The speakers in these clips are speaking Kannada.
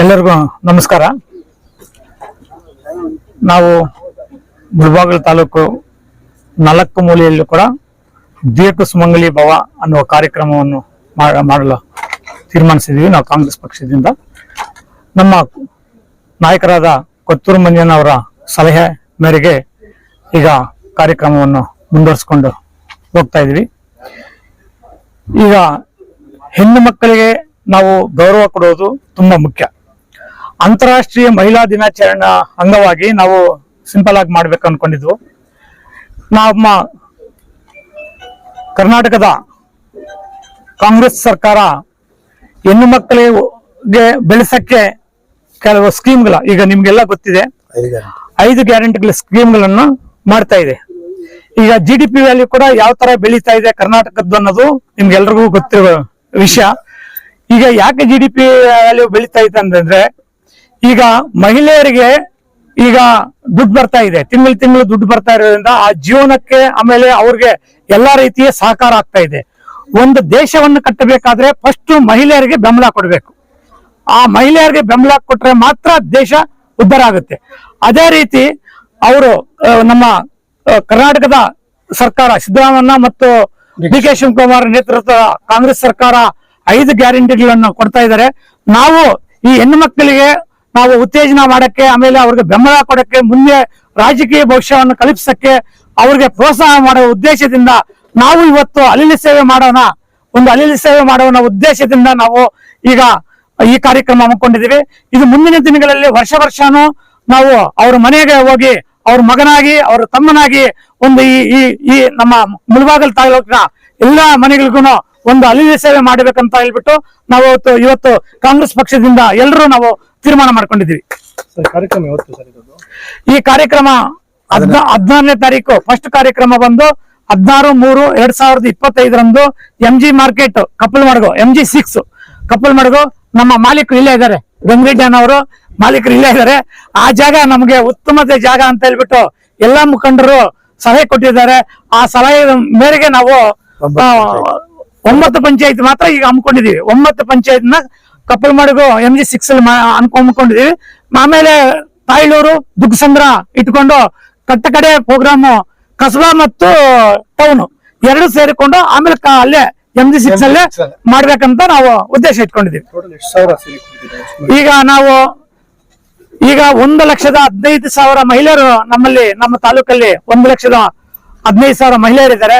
ಎಲ್ಲರಿಗೂ ನಮಸ್ಕಾರ. ನಾವು ಮುಳಬಾಗಿಲು ತಾಲೂಕು ನಾಲ್ಕು ಮೂಲೆಯಲ್ಲೂ ಕೂಡ ದೀರ್ಘ ಸುಮಂಗಲಿ ಭವ ಅನ್ನುವ ಕಾರ್ಯಕ್ರಮವನ್ನು ಮಾಡಲು ತೀರ್ಮಾನಿಸಿದ್ದೀವಿ. ನಾವು ಕಾಂಗ್ರೆಸ್ ಪಕ್ಷದಿಂದ. ನಮ್ಮ ನಾಯಕರಾದ ಕೊತ್ತೂರು ಮಂಜನ್ ಅವರ ಸಲಹೆ ಮೇರೆಗೆ ಈಗ ಕಾರ್ಯಕ್ರಮವನ್ನು ಮುಂದುವರಿಸಿಕೊಂಡು ಹೋಗ್ತಾ ಇದ್ದೀವಿ. ಈಗ ಹೆಣ್ಣು ಮಕ್ಕಳಿಗೆ ನಾವು ಗೌರವ ಕೊಡೋದು ತುಂಬಾ ಮುಖ್ಯ. ಅಂತಾರಾಷ್ಟ್ರೀಯ ಮಹಿಳಾ ದಿನಾಚರಣೆ ಅಂಗವಾಗಿ ನಾವು ಸಿಂಪಲ್ ಆಗಿ ಮಾಡ್ಬೇಕು ಅನ್ಕೊಂಡಿದ್ವು. ನಮ್ಮ ಕರ್ನಾಟಕದ ಕಾಂಗ್ರೆಸ್ ಸರ್ಕಾರ ಹೆಣ್ಣು ಮಕ್ಕಳಿಗೆ ಬೆಳೆಸಕ್ಕೆ ಕೆಲವು ಸ್ಕೀಮ್ಗಳ ಈಗ ನಿಮ್ಗೆಲ್ಲ ಗೊತ್ತಿದೆ. ಐದು ಗ್ಯಾರಂಟಿಗಳ ಸ್ಕೀಮ್ಗಳನ್ನ ಮಾಡ್ತಾ ಇದೆ. ಈಗ ಜಿ ಡಿ ಪಿ ವ್ಯಾಲ್ಯೂ ಕೂಡ ಯಾವ ತರ ಬೆಳೀತಾ ಇದೆ ಕರ್ನಾಟಕದ್ದು ಅನ್ನೋದು ನಿಮ್ಗೆಲ್ರಿಗೂ ಗೊತ್ತಿರೋ ವಿಷಯ. ಈಗ ಯಾಕೆ ಜಿ ಡಿ ಪಿ ವ್ಯಾಲ್ಯೂ ಬೆಳೀತಾ ಇದೆ ಅಂತಂದ್ರೆ, ಈಗ ಮಹಿಳೆಯರಿಗೆ ಈಗ ದುಡ್ಡು ಬರ್ತಾ ಇದೆ, ತಿಂಗಳು ತಿಂಗಳು ದುಡ್ಡು ಬರ್ತಾ ಇರೋದ್ರಿಂದ ಆ ಜೀವನಕ್ಕೆ ಆಮೇಲೆ ಅವ್ರಿಗೆ ಎಲ್ಲಾ ರೀತಿಯ ಸಹಕಾರ ಆಗ್ತಾ ಇದೆ. ಒಂದು ದೇಶವನ್ನು ಕಟ್ಟಬೇಕಾದ್ರೆ ಫಸ್ಟ್ ಮಹಿಳೆಯರಿಗೆ ಬೆಂಬಲ ಕೊಡಬೇಕು. ಆ ಮಹಿಳೆಯರಿಗೆ ಬೆಂಬಲ ಕೊಟ್ರೆ ಮಾತ್ರ ದೇಶ ಉದ್ಧಾರ ಆಗುತ್ತೆ. ಅದೇ ರೀತಿ ಅವರು ನಮ್ಮ ಕರ್ನಾಟಕದ ಸರ್ಕಾರ ಸಿದ್ದರಾಮಯ್ಯ ಮತ್ತು ಡಿ ಕೆ ಶಿವಕುಮಾರ್ ನೇತೃತ್ವದ ಕಾಂಗ್ರೆಸ್ ಸರ್ಕಾರ ಐದು ಗ್ಯಾರಂಟಿಗಳನ್ನು ಕೊಡ್ತಾ ಇದ್ದಾರೆ. ನಾವು ಈ ಹೆಣ್ಣು ಮಕ್ಕಳಿಗೆ ನಾವು ಉತ್ತೇಜನ ಮಾಡಕ್ಕೆ, ಆಮೇಲೆ ಅವ್ರಿಗೆ ಬೆಂಬಲ ಕೊಡಕ್ಕೆ, ಮುಂದೆ ರಾಜಕೀಯ ಭವಿಷ್ಯವನ್ನು ಕಲ್ಪಿಸಕ್ಕೆ ಅವ್ರಿಗೆ ಪ್ರೋತ್ಸಾಹ ಮಾಡುವ ಉದ್ದೇಶದಿಂದ ನಾವು ಇವತ್ತು ಅಲಿಲಿ ಸೇವೆ ಮಾಡೋಣ, ಒಂದು ಅಲಿಲಿ ಸೇವೆ ಮಾಡೋಣ ಉದ್ದೇಶದಿಂದ ನಾವು ಈಗ ಈ ಕಾರ್ಯಕ್ರಮ ಹಮ್ಮಿಕೊಂಡಿದ್ದೀವಿ. ಇದು ಮುಂದಿನ ದಿನಗಳಲ್ಲಿ ವರ್ಷ ವರ್ಷನೂ ನಾವು ಅವ್ರ ಮನೆಗೆ ಹೋಗಿ, ಅವ್ರ ಮಗನಾಗಿ, ಅವ್ರ ತಮ್ಮನಾಗಿ ಒಂದು ಈ ಈ ನಮ್ಮ ಮುಳಬಾಗಲ್ ತಾಲೂಕಿನ ಎಲ್ಲಾ ಮನೆಗಳಿಗೂ ಒಂದು ಅಲಿಲಿ ಸೇವೆ ಮಾಡಬೇಕಂತ ಹೇಳ್ಬಿಟ್ಟು ನಾವು ಇವತ್ತು ಇವತ್ತು ಕಾಂಗ್ರೆಸ್ ಪಕ್ಷದಿಂದ ಎಲ್ಲರೂ ನಾವು ತೀರ್ಮಾನ ಮಾಡ್ಕೊಂಡಿದ್ದೀವಿ. ಸರ್ ಕಾರ್ಯಕ್ರಮ ಯಾವತ್ತು ಸರ್ ಇದು ಈ ಕಾರ್ಯಕ್ರಮ ಹದ್ನ ಹದಿನಾರನೇ ತಾರೀಕು ಫಸ್ಟ್ ಕಾರ್ಯಕ್ರಮ ಬಂದು ಹದಿನಾರು ಮೂರು ಎರಡ್ ಸಾವಿರದ ಇಪ್ಪತ್ತೈದರಂದು M G market Kappal Madagu M G six Kappal Madagu ನಮ್ಮ ಮಾಲೀಕರು ಇಲ್ಲೇ ಇದ್ದಾರೆ. ಗಂಗರೆಡ್ಡಿ ಅವರು ಮಾಲೀಕರು ಇಲ್ಲೇ ಇದ್ದಾರೆ. ಆ ಜಾಗ ನಮಗೆ ಉತ್ತಮತೆ ಜಾಗ ಅಂತ ಹೇಳ್ಬಿಟ್ಟು ಎಲ್ಲಾ ಮುಖಂಡರು ಸಲಹೆ ಕೊಟ್ಟಿದ್ದಾರೆ. ಆ ಸಲಹೆ ಮೇರೆಗೆ ನಾವು ಒಂಬತ್ತು ಪಂಚಾಯತ್ ಮಾತ್ರ ಈಗ ಹಮ್ಮಿಕೊಂಡಿದೀವಿ ಒಂಬತ್ತು ಪಂಚಾಯತ್ನ Kappal Madagu M G six ಅಲ್ಲಿ ಅನ್ಕೊಂಡ್ಕೊಂಡಿದೀವಿ ಆಮೇಲೆ ತಾಯಿಲೂರು ದುಗ್ಸಂದ್ರ ಇಟ್ಕೊಂಡು ಕಟ್ಟ ಕಡೆ ಪ್ರೋಗ್ರಾಮ್ ಕಸಬಾ ಮತ್ತು ಟೌನ್ ಎರಡು ಸೇರಿಕೊಂಡು ಆಮೇಲೆ ಅಲ್ಲೇ ಎಂ ಜಿ ಸಿಕ್ಸ್ ಅಲ್ಲೇ ಮಾಡ್ಬೇಕಂತ ನಾವು ಉದ್ದೇಶ ಇಟ್ಕೊಂಡಿದೀವಿ ಈಗ ನಾವು ಈಗ ಒಂದು ಲಕ್ಷದ ಹದಿನೈದು ಸಾವಿರ ಮಹಿಳೆಯರು ನಮ್ಮಲ್ಲಿ ನಮ್ಮ ತಾಲೂಕಲ್ಲಿ ಒಂದು ಲಕ್ಷದ ಹದಿನೈದು ಸಾವಿರ ಮಹಿಳೆಯರಿದ್ದಾರೆ.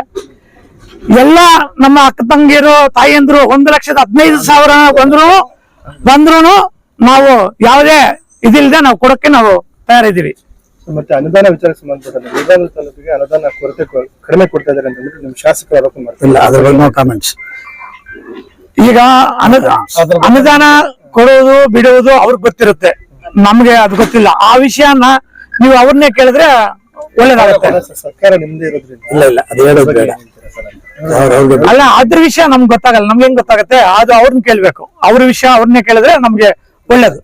ಎಲ್ಲ ನಮ್ಮ ಅಕ್ಕ ತಂಗಿಯರು ತಾಯಿಯಂದ್ರು ಒಂದು ಲಕ್ಷದ ಹದಿನೈದು ಸಾವಿರ ಬಂದ್ರು ಬಂದ್ರು ನಾವು ಯಾವುದೇ ಇದಿಲ್ಲದೆ ನಾವು ಕೊಡಕ್ಕೆ ನಾವು ತಯಾರಿದ್ದೀವಿ. ಮತ್ತೆ ಅನುದಾನ ವಿಚಾರಕ್ಕೆ ಸಂಬಂಧಪಟ್ಟಂತೆ ತಾಲೂಕಿಗೆ ಅನುದಾನ ಕೊರತೆ ಕಡಿಮೆ ಕೊಡ್ತಾ ಇದ್ದಾರೆ ಅಂತ ಶಾಸಕರು ಆರೋಪ ಮಾಡ್ತಾರೆ. ಇಲ್ಲ ಅದ್ರ ಬಗ್ಗೆ ನೋ ಕಾಮೆಂಟ್ಸ್ ಈಗ ಅನುದಾನ ಅನುದಾನ ಕೊಡುವುದು ಬಿಡುವುದು ಅವ್ರಿಗೆ ಗೊತ್ತಿರುತ್ತೆ. ನಮ್ಗೆ ಅದು ಗೊತ್ತಿಲ್ಲ. ಆ ವಿಷಯನ ನೀವು ಅವ್ರನ್ನೇ ಕೇಳಿದ್ರೆ ಒಳ್ಳೇದಾಗುತ್ತೆ. ಸರ್ಕಾರ ನಿಮ್ದೇ ಇರೋದ್ರಿಂದ. ಇಲ್ಲ ಇಲ್ಲ ಅದು ಹೇಳೋದು ಬೇಡ. ಅಲ್ಲ ಅದ್ರ ವಿಷಯ ನಮ್ಗೆ ಗೊತ್ತಾಗಲ್ಲ. ನಮ್ಗೆ ಹೆಂಗ್ ಗೊತ್ತಾಗತ್ತೆ? ಅದು ಅವ್ರನ್ನ ಕೇಳ್ಬೇಕು. ಅವ್ರ ವಿಷಯ ಅವ್ರನ್ನೇ ಕೇಳಿದ್ರೆ ನಮ್ಗೆ ಒಳ್ಳೇದು.